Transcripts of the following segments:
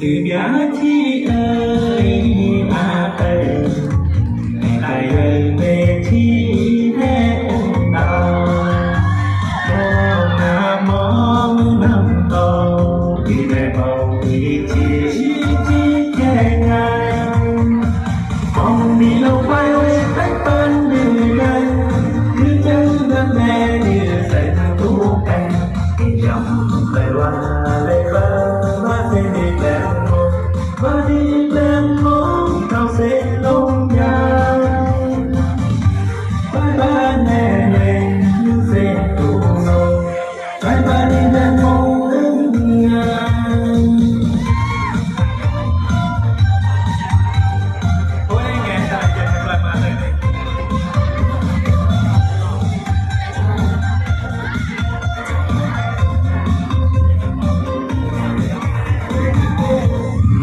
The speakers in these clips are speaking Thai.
สื่อยาที่เอ่ยมาเอ่ยใต้เอ่ยเวที่แม่องตามองหน้ามองน้ำตาที่แม่เมาที่ที่ที่แก่ไงมองมีเราไปไว้ปันหนึ่งไงหรือเจอแม่แม่เนี่ยใส่ทางทุกแห่งยำไปว่าเลยบ้า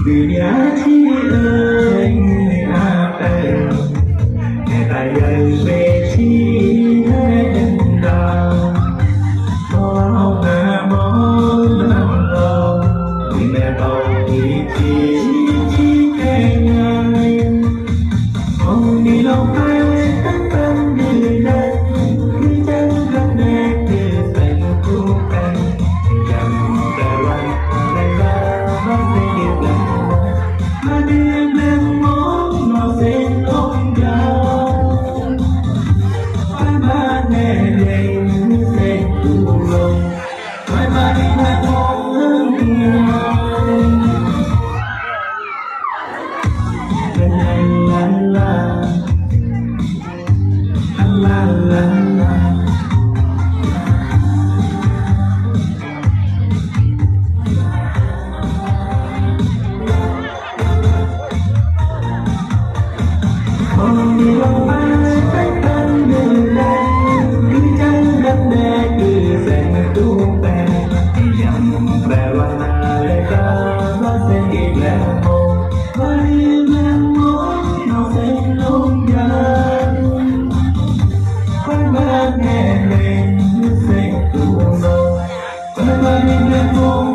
You're Dunia tidak biết tôi